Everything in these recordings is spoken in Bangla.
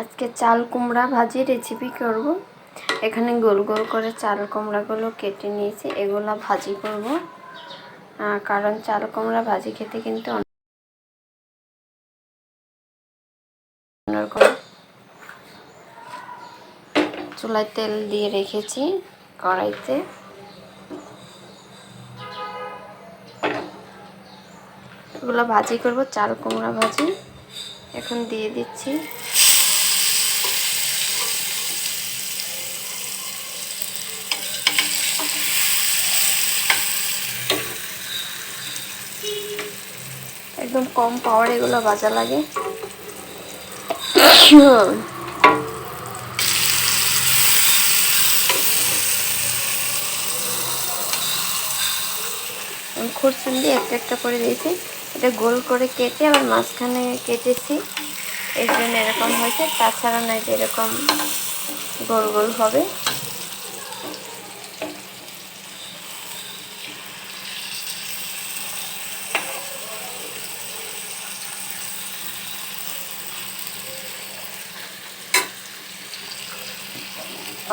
আজকে চাল কুমড়া ভাজি রেসিপি করব। এখানে গোল গোল করে চাল কুমড়াগুলো কেটে নিয়েছি, এগুলো ভাজি করব। কারণ চাল কুমড়া ভাজি খেতে কিন্তু চুলায় তেল দিয়ে রেখেছি কড়াইতে। এগুলো ভাজি করব, চাল কুমড়া ভাজি। এখন দিয়ে দিচ্ছি। একদম কম পাওয়ার এগুলো ভাজা লাগে। খুরসুন দিয়ে একটা একটা করে দিয়েছি। এটা গোল করে কেটে আবার মাঝখানে কেটেছি। এর জন্য এরকম হয়েছে, তাছাড়া নয় যে এরকম গোল গোল হবে।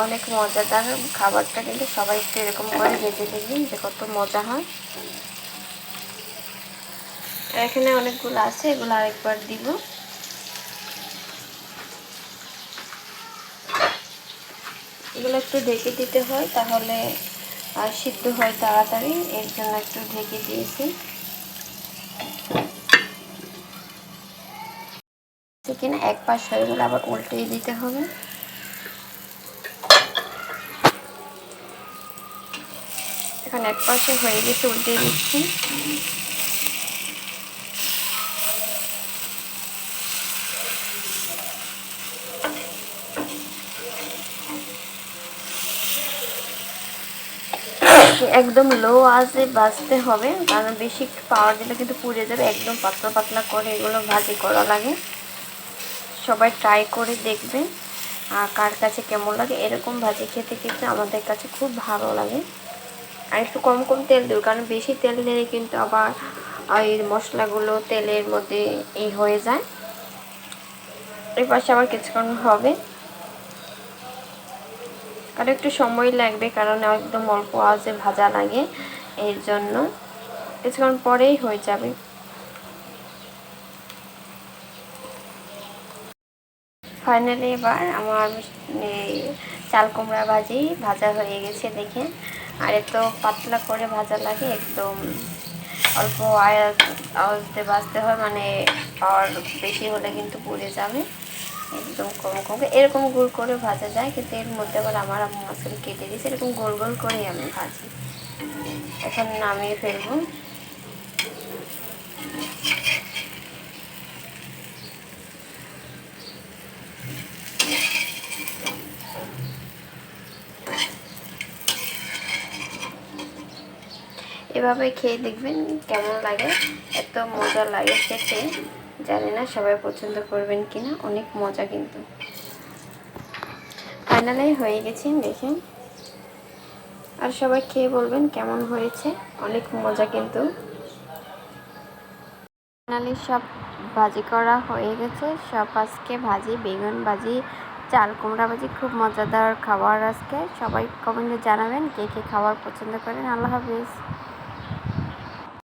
অনেক মজাদার খাবারটা কিন্তু সবাই একটু এরকম করে ভেজে দেখবেন যে কত মজা হয়। এখানে অনেকগুলো আছে, এগুলো আরেকবার দিব। এগুলো একটু ঢেকে দিতে হয়, তাহলে সিদ্ধ হয় তাড়াতাড়ি। এর জন্য একটু ঢেকে দিয়েছি। কিনা? এক পাশ হয়ে গেলে আবার উল্টিয়ে দিতে হবে। এখন এক পাশে হয়ে গেছে উল্টে দিচ্ছি। একদম লো আজে বাজতে হবে, কারণ বেশি পাওয়ার দিলে কিন্তু পুড়ে যাবে। একদম পাতলা পাতলা করে এগুলো ভাজি করা লাগে। সবাই ট্রাই করে দেখবে আর কার কাছে কেমন লাগে। এরকম ভাজি খেতে কিন্তু আমাদের কাছে খুব ভালো লাগে। আর একটু কম কম তেল দেবো, কারণ বেশি তেল দিলে কিন্তু আবার ওই মশলাগুলো তেলের মধ্যে এই হয়ে যায়। এর পাশে আবার কিছুক্ষণ হবে। আর একটু সময় লাগবে, কারণ একদম অল্প আজে ভাজা লাগে, এর জন্য। কিছুক্ষণ পরেই হয়ে যাবে। ফাইনালি এবার আমার চাল কুমড়া ভাজি ভাজা হয়ে গেছে দেখে। আর এত পাতলা করে ভাজা লাগে, একদম অল্প আওয়াজতে বাজতে হয় মানে পাওয়ার বেশি হলে কিন্তু পুড়ে যাবে। একদম কম কম এরকম গোল করে ভাজা যায়, কিন্তু এর মধ্যে আবার আমার আসলে কেটে দিয়েছে, এরকম গোল গোল করেই আমি ভাজি। এখন নামিয়ে ফেলব। এভাবে খেয়ে দেখবেন কেমন লাগে, এত মজা লাগে খেতে। জানি না সবাই পছন্দ করবেন কিনা, অনেক মজা কিন্তু। ফাইনালি হয়ে গেছেন দেখেন। আর সবাই খেয়ে বলবেন কেমন হয়েছে, অনেক মজা কিন্তু। ফাইনালি সব ভাজি করা হয়ে গেছে, সব আজকে ভাজি, বেগুন ভাজি, চাল কুমড়া ভাজি, খুব মজাদার খাবার আজকে। সবাই কমেন্টে জানাবেন কে কে খাবার পছন্দ করেন। আল্লাহ হাফিজ।